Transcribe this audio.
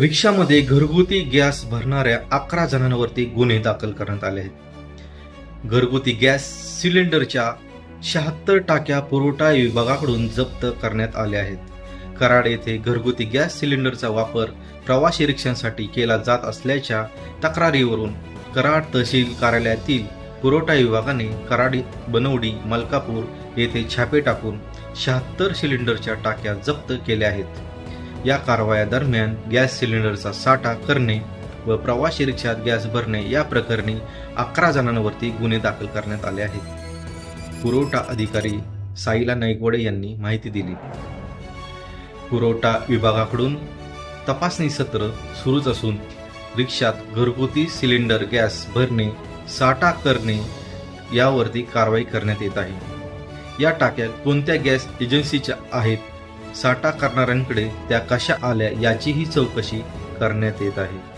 रिक्षामध्ये घरगुती गॅस भरणाऱ्या अकरा जणांवरती गुन्हे दाखल करण्यात आले आहेत. घरगुती गॅस सिलेंडरच्या शहात्तर टाक्या पुरवठा विभागाकडून जप्त करण्यात आले आहेत. कराड येथे घरगुती गॅस सिलेंडरचा वापर प्रवासी रिक्षांसाठी केला जात असल्याच्या तक्रारीवरून कराड तहसील कार्यालयातील पुरवठा विभागाने कराड बनवडी मलकापूर येथे छापे टाकून शहात्तर सिलेंडरच्या टाक्या जप्त केल्या आहेत. या कारवाया दरम्यान गॅस सिलेंडरचा साठा करणे व प्रवासी रिक्षात गॅस भरणे या प्रकरणी अकरा जणांवरती गुन्हे दाखल करण्यात आले आहेत. पुरवठा अधिकारी साईला नाईकवडे यांनी माहिती दिली. पुरवठा विभागाकडून तपासणी सत्र सुरूच असून रिक्षात घरगुती सिलेंडर गॅस भरणे साठा करणे यावरती कारवाई करण्यात येत आहे. या टाक्या कोणत्या गॅस एजन्सीच्या आहेत साठा करणाऱ्यांकडे त्या कशा आल्या याचीही चौकशी करण्यात येत आहे.